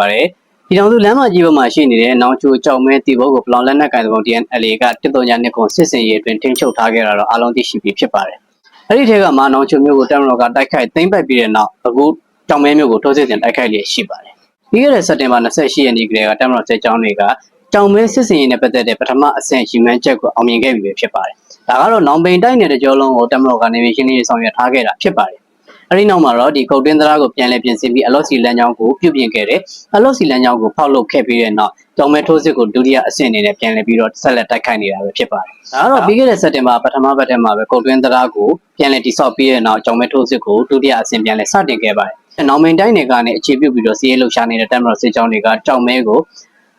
ပါတယ်ဒီတောင်စုလမ်းမကြီးပေါ်မှာရှိနေတဲ့နောင်ချိုကြောင်မဲတီဘုတ်ကိုပလောင်လက်နက်ကိုင်တဲ့ပုံ DNLA ကတစ်တော်ညာနှစ်ခုစစ်စင်ရေးအတွင်းထိန်းချုပ်ထားခဲ့တာတော့အလုံးသိရှိပြီးဖြစ်ပါတယ်အဲ့ဒီထဲကမှနောင်ချိုမျိုးကိုတက်မတော်ကတိုက်ခိုက်သိမ်းပိုက်ပြီးတဲ့နောက်အခုကြောင်မဲမျိုးကိုထိုးစစ်ဆင်တိုက်ခိုက်လျက်ရှိပါတယ်ပြီးခဲ့တဲ့စက်တင်ဘာ28ရက်နေ့ကလေးကတက်မတော်စစ်ကြောင်းတွေကကြောင်မဲစစ်စင်ရေးနဲ့ပတ်သက်တဲ့ပထမအဆင့်ရှင်းမှန်းချက်ကိုအောင်မြင်ခဲ့ပြီပဲဖြစ်ပါတယ်ဒါကတော့နောင်ပိန်တိုက်နေတဲ့ကြောလုံးကိုတက်မတော်ကနေရှင်းလင်းဆောင်ရွက်ထားခဲ့တာဖြစ်ပါတယ် အဲဒီနောက်မှာတော့ဒီကုတ်တွင်းသားကိုပြန်လည်ပြင်ဆင်ပြီးအလော့စီလမ်းကြောင်းကိုပြုပြင်ခဲ့တယ်။အလော့စီလမ်းကြောင်းကိုဖောက်လုပ်ခဲ့ပြီးတဲ့နောက်တောင်မဲထိုးစစ်ကိုဒုတိယအဆင့်အနေနဲ့ပြန်လည်ပြီးတော့ဆက်လက်တိုက်ခိုက်နေတာပဲဖြစ်ပါတယ်။ဒါကတော့ပြီးခဲ့တဲ့စက်တင်ဘာပထမပတ်ထဲမှာပဲကုတ်တွင်းသားကိုပြန်လည်တိစောက်ပြီးတဲ့နောက်တောင်မဲထိုးစစ်ကိုဒုတိယအဆင့်ပြန်လည်စတင်ခဲ့ပါတယ်။နောင်မိန်တိုင်းတွေကနေအခြေပြုပြီးတော့စီးရဲလှုပ်ရှားနေတဲ့တပ်မတော်စစ်ကြောင်းတွေကတောင်မဲကို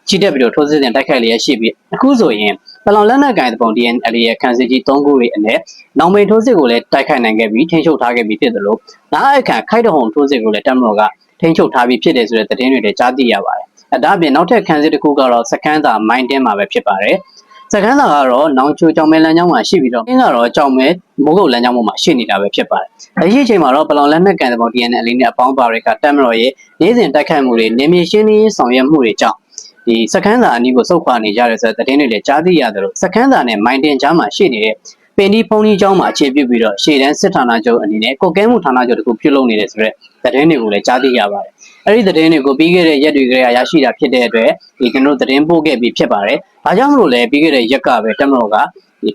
ချီတက်ပြီးတော့ထိုးစစ်တင်တိုက်ခိုက်လျက်ရှိပြီးအခုဆိုရင် ပလောင်လက်နက်ကင်တဲ့ပုံ DNL ရဲ့ခန်းစစ်ကြီး၃ခုတွေအနက်နောင်မိန်ထိုးစစ်ကိုလည်းတိုက်ခိုက်နိုင်ခဲ့ပြီးထိန်းချုပ်ထားခဲ့ပြီးဖြစ်သလိုနားအခါခိုက်တဟုန်ထိုးစစ်ကိုလည်းတပ်မတော်ကထိန်းချုပ်ထားပြီးဖြစ်တယ်ဆိုတဲ့သတင်းတွေလည်းကြားသိရပါတယ်။အဲဒါအပြင်နောက်ထပ်ခန်းစစ်တစ်ခုကတော့စကန်းသာမိုင်းတင်းမှာပဲဖြစ်ပါတယ်။စကန်းသာကတော့နောင်ချိုကြောင်မဲလမ်းကြောင်းမှာရှိပြီးတော့အင်းကတော့ကြောင်မဲမိုးကုတ်လမ်းကြောင်းပေါ်မှာရှိနေတာပဲဖြစ်ပါတယ်။အဲဒီအချိန်မှာတော့ပလောင်လက်နက်ကန်တဲ့ပုံ DNL နဲ့အပေါင်းပါတွေကတပ်မတော်ရဲ့နေ့စဉ်တိုက်ခိုက်မှုတွေနေမြေရှင်းလင်းရေးဆောင်ရွက်မှုတွေကြောင့် ဒီစကန်းသာအနီးကိုစုပ်ခွာနေကြတယ်ဆိုတဲ့သတင်းတွေလည်းကြားသိရတယ်လို့စကန်းသာနဲ့မိုင်းတင်ကြားမှာရှိနေတဲ့ပင်ဒီဖုန်ကြီးကျောင်းမှာအခြေပြုပြီးတော့ရှေ့တန်းစစ်ဌာနချုပ်အနေနဲ့ကိုကဲမှုဌာနချုပ်တခုပြုလုပ်နေတယ်ဆိုတဲ့သတင်းတွေကိုလည်းကြားသိရပါတယ်။အဲဒီသတင်းတွေကိုပြီးခဲ့တဲ့ရက်တွေကရရှိတာဖြစ်တဲ့အတွက်ဒီကျွန်တော်သတင်းပို့ခဲ့ပြီးဖြစ်ပါတယ်။ဒါကြောင့်မလို့လဲပြီးခဲ့တဲ့ရက်ကပဲတက်မတော်ကဒီ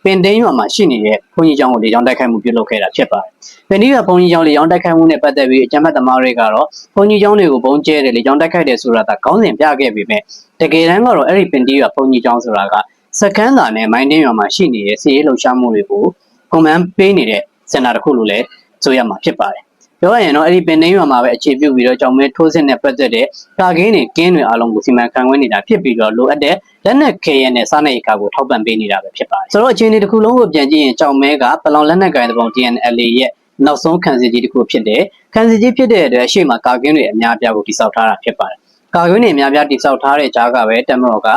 ပင်တင်းရွာမှာရှိနေတဲ့ဘုန်းကြီးကျောင်းကိုလေကြောင်းတိုက်ခိုက်မှုပြုလုပ်ခဲ့တာဖြစ်ပါတယ်။ပင်ဒီကဘုန်းကြီးကျောင်းလေကြောင်းတိုက်ခိုက်မှုနဲ့ပတ်သက်ပြီးအကြမ်းဖက်သမားတွေကတော့ဘုန်းကြီးကျောင်းတွေကိုဘုံကျဲတယ်လေကြောင်းတိုက်ခိုက်တယ်ဆိုတာကကောင်းစဉ်ပြခဲ့ပေမဲ့တကယ်တမ်းကတော့အဲ့ဒီပင်ဒီကဘုန်းကြီးကျောင်းဆိုတာကစကန်းသာနဲ့မိုင်းတင်းရွာမှာရှိနေတဲ့စီးရေးလှုပ်ရှားမှုတွေကိုကွန်မန်ပေးနေတဲ့စင်တာတစ်ခုလို့လည်းဆိုရမှာဖြစ်ပါတယ်။ ပြောရရင်တော့အဲ့ဒီပင်တင်းရွာမှာပဲအခြေပြုပြီးတော့ကြောင်မဲထိုးစစ်နဲ့ပတ်သက်တဲ့တာကင်းတွေကင်းတွေအားလုံးကိုစီမံခန့်ခွဲနေတာဖြစ်ပြီးတော့လိုအပ်တဲ့လက်နက်ခဲရဲနဲ့စားနပ်ရိက္ခာကိုထောက်ပံ့ပေးနေတာပဲဖြစ်ပါတယ်။ဆိုတော့အခြေအနေတစ်ခုလုံးကိုပြန်ကြည့်ရင်ကြောင်မဲကပလောင်လက်နက်ကိုင်တဲ့ပုံ DNLA ရဲ့နောက်ဆုံးခံစစ်ကြီးတစ်ခုဖြစ်တယ်။ခံစစ်ကြီးဖြစ်တဲ့အတွက်အရှိမကာကင်းတွေအများအပြားကိုတိစောက်ထားတာဖြစ်ပါတယ်။ကာကင်းတွေအများအပြားတိစောက်ထားတဲ့ကြားကပဲတက်မတော်က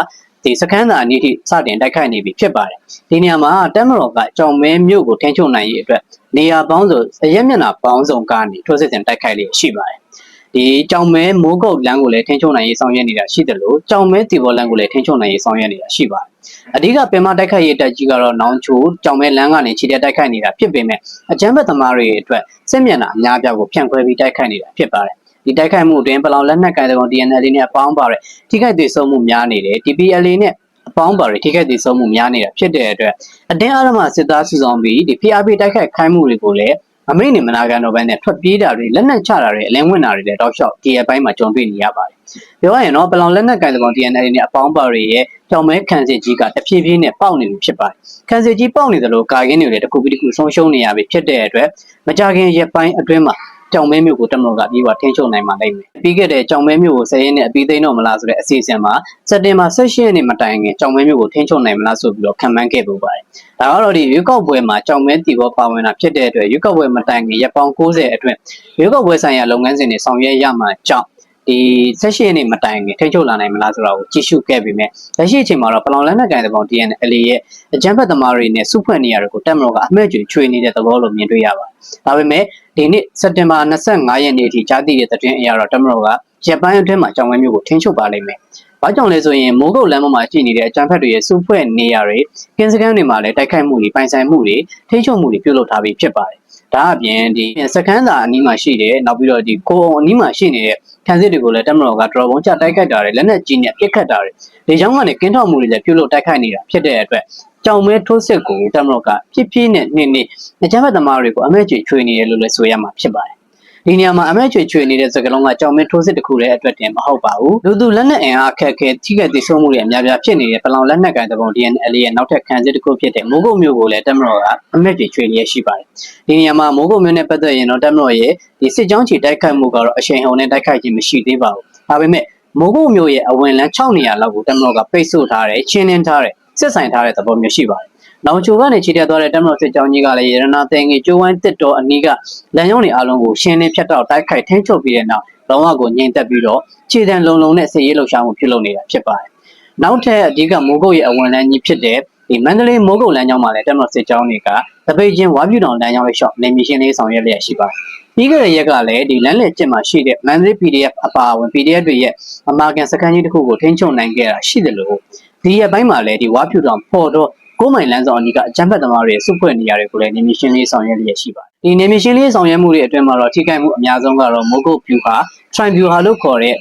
ဒီစကန်းသာအနည်းထိစတင်တိုက်ခိုက်နေပြီဖြစ်ပါတယ်။ဒီနေရာမှာတက်မတော်ကကြောင်မဲမြို့ကိုထိန်းချုပ်နိုင်ရေးအတွက်နေရာပေါင်းစုံအရက်မျက်နှာပေါင်းစုံကနေထိုးစစ်ဆင်တိုက်ခိုက်လျက်ရှိပါတယ်။ဒီကြောင်မဲမိုးကုတ်လမ်းကိုလည်းထိန်းချုပ်နိုင်ရေးဆောင်ရွက်နေတာရှိတယ်လို့ကြောင်မဲတီဘောလမ်းကိုလည်းထိန်းချုပ်နိုင်ရေးဆောင်ရွက်နေတာရှိပါတယ်။အဓိကပင်မတိုက်ခိုက်ရေးတက်ကြီးကတော့နောင်ချိုကြောင်မဲလမ်းကနေခြေတက်တိုက်ခိုက်နေတာဖြစ်ပေမဲ့အကြမ်းဖက်သမားတွေအတွက်စစ်မျက်နှာအများအပြားကိုဖြန့်ခွဲပြီးတိုက်ခိုက်နေတာဖြစ်ပါတယ်။ ဒီတိုက်ခိုက်မှုအတွင်းပလောင်လက်နက်ကိုင်တဲ့ကောင် DNL နဲ့အပေါင်းပါတဲ့ထိခိုက်ဒေဆုံးမှုများနေတယ် TPLA နဲ့အပေါင်းပါတွေထိခိုက်ဒေဆုံးမှုများနေတာဖြစ်တဲ့အတွက်အတင်းအဓမ္မစစ်သားစုဆောင်ပြီးဒီ PRP တိုက်ခိုက်ခိုင်းမှုတွေကိုလည်းအမိန့်နေမနာကန်တော့ဘဲနဲ့ထွက်ပြေးတာတွေလက်နက်ချတာတွေအလင်းဝင်တာတွေလည်းတောက်လျှောက် KF ဘိုင်းမှာကြုံတွေ့နေရပါတယ်။ပြောရရင်တော့ပလောင်လက်နက်ကန်တဲ့ကောင် DNL နဲ့အပေါင်းပါတွေရဲ့ကြောင်မဲခံစစ်ကြီးကတဖြည်းဖြည်းနဲ့ပေါက်နေပြီဖြစ်ပါတယ်။ခံစစ်ကြီးပေါက်နေသလိုကာကင်းတွေလည်းတစ်ခုပြီးတစ်ခုဆုံးရှုံးနေရပြီဖြစ်တဲ့အတွက်မကြခင်ရက်ပိုင်းအတွင်းမှာ ကြောင်မဲမျိုးကိုတမလို့ကပြီးပါထင်းချုပ်နိုင်မှာနိုင်မယ်။ပြီးခဲ့တဲ့ကြောင်မဲမျိုးကိုဆယ်ရက်နဲ့အပြီးသိမ်းတော့မလားဆိုတဲ့အစီအစဉ်မှာစက်တင်ဘာ16ရက်နေ့မတိုင်ခင်ကြောင်မဲမျိုးကိုထင်းချုပ်နိုင်မလားဆိုပြီးတော့ခံမှန်းခဲ့ပူပါတယ်။ဒါကတော့ဒီရွေးကောက်ပွဲမှာကြောင်မဲတီဘောပါဝင်တာဖြစ်တဲ့အတွက်ရွေးကောက်ပွဲမတိုင်ခင်ရက်ပေါင်း90အတွင်းရွေးကောက်ပွဲဆိုင်ရာလုပ်ငန်းစဉ်တွေဆောင်ရွက်ရမှာကြောင့် ဒီဆက်ရှိနေမတိုင်ခင်ထိချုပ်လာနိုင်မလားဆိုတာကိုကြည့်ရှုခဲ့ပြီးမြဲလက်ရှိအချိန်မှာတော့ပလောင်လက်နက်ကန်တဲ့ပေါင်း DNL ရဲ့အကြမ်းဖက်သမားတွေနဲ့စုဖွဲ့နေရတဲ့ကိုတက်မတော်ကအမှတ်ကျွေချွေနေတဲ့သဘောလိုမြင်တွေ့ရပါတယ်။ဒါပေမဲ့ဒီနေ့စက်တင်ဘာ25ရက်နေ့အထိကြားသိတဲ့သတင်းအရတော့တက်မတော်ကဂျပန်အတွင်းမှာကြောင်ဝဲမျိုးကိုထင်းချုပ်ပါလိမ့်မယ်။ဘာကြောင့်လဲဆိုရင်မိုးကုတ်လမ်းပေါ်မှာရှိနေတဲ့အကြမ်းဖက်တွေရဲ့စုဖွဲ့နေရတွေကင်းစကန်တွေမှာလည်းတိုက်ခိုက်မှုတွေပိုင်ဆိုင်မှုတွေထိချုပ်မှုတွေပြုလုပ်ထားပြီးဖြစ်ပါတယ်။ဒါအပြင်ဒီစကန်းစာအနီးမှာရှိတဲ့နောက်ပြီးတော့ဒီကိုအောင်အနီးမှာရှိနေတဲ့ ခံစစ်တွေကိုလည်းတက်မတော်ကဒရော်ဘုံချတိုက်ခိုက်တာတွေလက်နက်ကြီးနဲ့ပစ်ခတ်တာတွေလေကြောင်းကနေကင်းထောက်မှုတွေလည်းပြုလုပ်တိုက်ခိုက်နေတာဖြစ်တဲ့အတွက်ကြောင်မဲထိုးစစ်ကိုတက်မတော်ကပြပြနဲ့နှင်းနှင်းအကြမ်းဖက်သမားတွေကိုအမဲကျွေချွေနေတယ်လို့လည်းဆိုရမှာဖြစ်ပါတယ် ဒီနေရာမှာအမဲကျွေချွေနေတဲ့စကလုံးကကြောင်မဲထိုးစစ်တစ်ခုရဲ့အတွက်တင်မဟုတ်ပါဘူးလူသူလက်နက်အင်အားအခက်အခဲထိခိုက်သိဆုံးမှုတွေအများပြားဖြစ်နေတဲ့ပလောင်လက်နက်ကန်တပုံ DNL ရဲ့နောက်ထပ်ခံစစ်တစ်ခုဖြစ်တဲ့မိုးကုတ်မျိုးကိုလည်းတက်မတော်ကအမဲကျွေချွေနေရရှိပါတယ်ဒီနေရာမှာမိုးကုတ်မျိုးနဲ့ပတ်သက်ရင်တော့တက်မတော်ရဲ့ဒီစစ်ကြောင်းချီတိုက်ခိုက်မှုကတော့အရှိန်ဟုန်နဲ့တိုက်ခိုက်ခြင်းမရှိသေးပါဘူးဒါပေမဲ့မိုးကုတ်မျိုးရဲ့အဝင်လန်း6နေရာလောက်ကိုတက်မတော်ကပိတ်ဆို့ထားတယ်ချင်းနှင်းထားတယ်စစ်ဆိုင်ထားတဲ့သဘောမျိုးရှိပါတယ် နောင်ချိုကနေခြေတက်သွားတဲ့တက်မတော်စစ်ကြောင်းကြီးကလည်းရတနာသိငယ်ကျိုးဝိုင်းတစ်တော်အနီးကလမ်းကြောင်းတွေအလုံးကိုရှင်းလင်းဖြတ်တောက်တိုက်ခိုက်ထင်းချုပ်ပြီးတဲ့နောက်လောကကိုငြိမ်သက်ပြီးတော့ခြေတံလုံလုံနဲ့စစ်ရေးလှုပ်ရှားမှုပြုလုပ်နေတာဖြစ်ပါတယ်။နောက်ထပ်အဓိကမိုးကုတ်ရဲ့အဝင်လန်းကြီးဖြစ်တဲ့ဒီမန္တလေးမိုးကုတ်လမ်းကြောင်းမှာလည်းတက်မတော်စစ်ကြောင်းတွေကတပိတ်ချင်းဝါပြူတောင်လမ်းကြောင်းလေးလျှောက်နေမီရှင်းလေးဆောင်ရွက်လျက်ရှိပါတယ်။ပြီးခဲ့တဲ့ရက်ကလည်းဒီလမ်းလက်ကျစ်မှာရှိတဲ့ Mandatory PDF အပါအဝင် PDF တွေရဲ့အမာကန်စခန်းကြီးတစ်ခုကိုထိန်းချုပ်နိုင်ခဲ့တာရှိတယ်လို့ဒီရက်ပိုင်းမှာလည်းဒီဝါဖြူတောင်ပေါ်တော့ ကိုးမိုင်လမ်းဆောင်အနီးကအကြမ်းဖက်သမားတွေစုဖွဲ့နေရတယ်ကိုလည်းနေမရှင်းလေးဆောင်ရွက်လျက်ရှိပါတယ်ဒီနေမရှင်းလေးဆောင်ရွက်မှုတွေအတွင်းမှာတော့ထိခိုက်မှုအများဆုံးကတော့မိုးကုတ်ဖြူဟာ Tribunal လို့ခေါ်တဲ့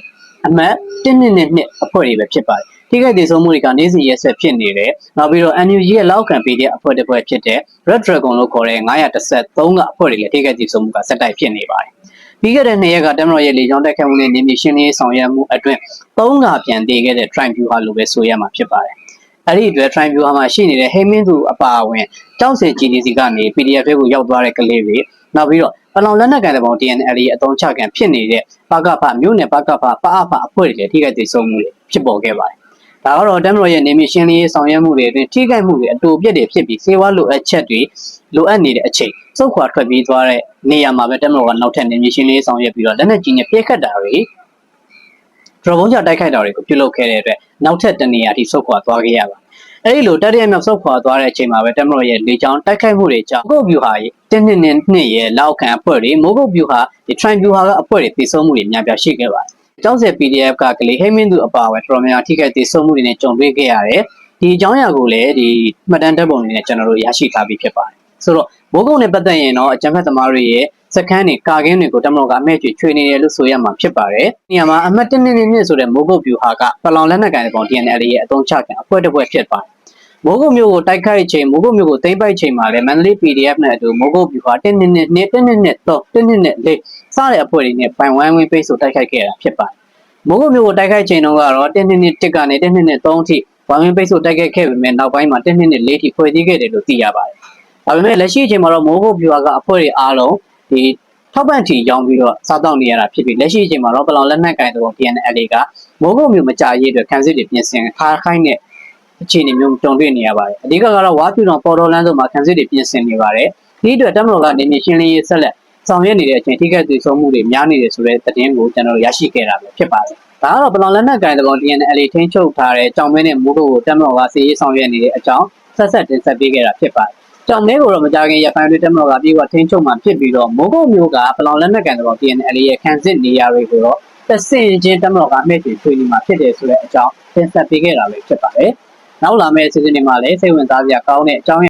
အမတ်1နှစ်နဲ့နှစ်အဖွဲ့တွေပဲဖြစ်ပါတယ်ထိခိုက်ဒေဆုံးမှုတွေကနေ့စဉ်ရက်ဆက်ဖြစ်နေတယ်နောက်ပြီးတော့ NUG ရဲ့လောက်ခံပေးတဲ့အဖွဲ့တစ်ဖွဲ့ဖြစ်တဲ့ Red Dragon လို့ခေါ်တဲ့933ကအဖွဲ့တွေလည်းထိခိုက်ဒေဆုံးမှုကစက်တိုက်ဖြစ်နေပါတယ်ပြီးခဲ့တဲ့နှစ်ရက်ကတမတော်ရဲ့လေကြောင်းတိုက်ခိုက်မှုနဲ့နေမြေရှင်းလင်းရေးဆောင်ရွက်မှုအတွင်းသုံးကပြန်တည်ခဲ့တဲ့ Tribunal လို့ပဲဆိုရမှာဖြစ်ပါတယ် အဲ့ဒီအတွက် Tribunal မှာရှိနေတဲ့ဟိမင်းသူအပါအဝင်ကြောက်စင် GDC ကနေ PDF တွေကိုရောက်သွားတဲ့ကလေးတွေနောက်ပြီးတော့ပလောင်လက်နက်ကန်တဲ့ပုံ TNL ရဲ့အတုံးချခံဖြစ်နေတဲ့ပကဖမြို့နယ်ပကဖပအဖအဖွဲ့တွေလည်းထိခိုက်ဒေဆုံးမှုတွေဖြစ်ပေါ်ခဲ့ပါတယ်။ဒါကတော့တမတော်ရဲ့နေမြေရှင်းလင်းရေးဆောင်ရွက်မှုတွေအတွင်းထိခိုက်မှုတွေအတူပြည့်တွေဖြစ်ပြီးစေဝါလိုအပ်ချက်တွေလိုအပ်နေတဲ့အချိန်စုခွာထွက်ပြေးသွားတဲ့နေရာမှာပဲတမတော်ကနောက်ထပ်နေမြေရှင်းလင်းရေးဆောင်ရွက်ပြီးတော့လက်နက်ကြီးနဲ့ပြည့်ခတ်တာတွေဒရဘုံကြတိုက်ခိုက်တာတွေကိုပြုလုပ်ခဲ့တဲ့အတွက် နောက်ထပ်တနေရာထိဆုတ်ခွာသွားခဲ့ရပါတယ်။အဲဒီလိုတတိယမြောက်ဆုတ်ခွာသွားတဲ့အချိန်မှာပဲတမတော်ရဲ့လေကြောင်းတိုက်ခိုက်မှုတွေကြောင့်ကိုဗျူဟာရဲ့တင်းနှစ်နဲ့နှစ်ရဲ့လောက်ခံအဖွဲ့တွေမိုးကုတ်ဗျူဟာဒီ Trine ဗျူဟာကအဖွဲ့တွေတည်ဆုံမှုတွေများပြားရှိခဲ့ပါတယ်။ကျောင်းဆယ် PDF ကကလေးဟိမင်းသူအပါအဝင်တော်တော်များများထိခိုက်တည်ဆုံမှုတွေနဲ့ကြုံတွေ့ခဲ့ရတယ်။ဒီအကြောင်းအရာကိုလည်းဒီမှတ်တမ်းတပ်ပုံတွေနဲ့ကျွန်တော်တို့ရရှိထားပြီးဖြစ်ပါတယ်။ဆိုတော့မိုးကုတ်နဲ့ပတ်သက်ရင်တော့အကြံဖက်သမားတွေရဲ့ စခန်းတွေကာကင်းတွေကိုတမတော်ကအမဲ့ကျွေချွေနေတယ်လို့ဆိုရမှာဖြစ်ပါတယ်။ဒီနေရာမှာအမှတ်1နှစ်နှစ်ဆိုတဲ့မိုးကုတ်ဗျူဟာကပလောင်လက်နက်ကိုင်ပုံ TNL ရဲ့အသုံးချခံအဖွဲ့တစ်ဖွဲ့ဖြစ်ပါတယ်။မိုးကုတ်မျိုးကိုတိုက်ခိုက်ချိန်မိုးကုတ်မျိုးကိုသိမ်းပိုက်ချိန်မှာလည်း Mandalay PDF နဲ့အတူမိုးကုတ်ဗျူဟာ1နှစ်နှစ်နှစ်1နှစ်နှစ်3 1နှစ်နှစ်4စတဲ့အဖွဲ့တွေနဲ့ပိုင်ဝိုင်းဝင်းပိတ်ဆို့တိုက်ခိုက်ခဲ့တာဖြစ်ပါတယ်။မိုးကုတ်မျိုးကိုတိုက်ခိုက်ချိန်တုန်းကတော့1နှစ်နှစ်1ကနေ1နှစ်နှစ်3အထိဝိုင်းဝင်းပိတ်ဆို့တိုက်ခိုက်ခဲ့ပေမဲ့နောက်ပိုင်းမှာ1နှစ်နှစ်4ထိဖွဲ့စည်းခဲ့တယ်လို့သိရပါတယ်။ဒါပေမဲ့လက်ရှိအချိန်မှာတော့မိုးကုတ်ဗျူဟာကအဖွဲ့တွေအားလုံး ဒီထောက်ပံ့ထီရောင်းပြီးတော့စားတောက်နေရတာဖြစ်ပြီးလက်ရှိအချိန်မှာတော့ပလောင်လက်နက်ကင်တော် PNL ကမိုးကုတ်မျိုးမကြရေးအတွက်ခံစစ်တွေပြင်ဆင်ထားခိုင်းတဲ့အခြေအနေမျိုးကြုံတွေ့နေရပါတယ်အဓိကကတော့ဝါပြူတော်ပေါ်တော်လန်းတို့မှာခံစစ်တွေပြင်ဆင်နေပါတယ်ဒီအတွက်တမတော်ကနေမြေရှင်းလင်းရေးဆက်လက်ဆောင်ရွက်နေတဲ့အချိန်ထိခိုက်သေးဆုံးမှုတွေများနေတယ်ဆိုတဲ့သတင်းကိုကျွန်တော်တို့ရရှိခဲ့တာပဲဖြစ်ပါတယ်ဒါကတော့ပလောင်လက်နက်ကင်တော် PNL ထိန်းချုပ်ထားတဲ့ကြောင်မင်းနဲ့မိုးကုတ်ကိုတမတော်ကစီရေးဆောင်ရွက်နေတဲ့အကြောင်းဆက်ဆက်တင်ဆက်ပေးခဲ့တာဖြစ်ပါတယ် ကြောင်မဲကိုတော့မကြခင်ရပိုင်းတွေတက်မတော်ကပြေကထိန်းချုပ်မှဖြစ်ပြီးတော့မိုးကုတ်မျိုးကပလောင်လက်နက်ကန်တော် PNL ရဲ့ခန်းစစ်နေရာတွေကိုတော့တဆင်ချင်းတက်မတော်ကအမဲ့တွေထွေးနေမှာဖြစ်တယ်ဆိုတဲ့အကြောင်းတင်ဆက်ပေးခဲ့တာပဲဖြစ်ပါတယ်။နောက်လာမယ့်အစီအစဉ်တွေမှာလည်းစိတ်ဝင်စားစရာကောင်းတဲ့အကြောင်း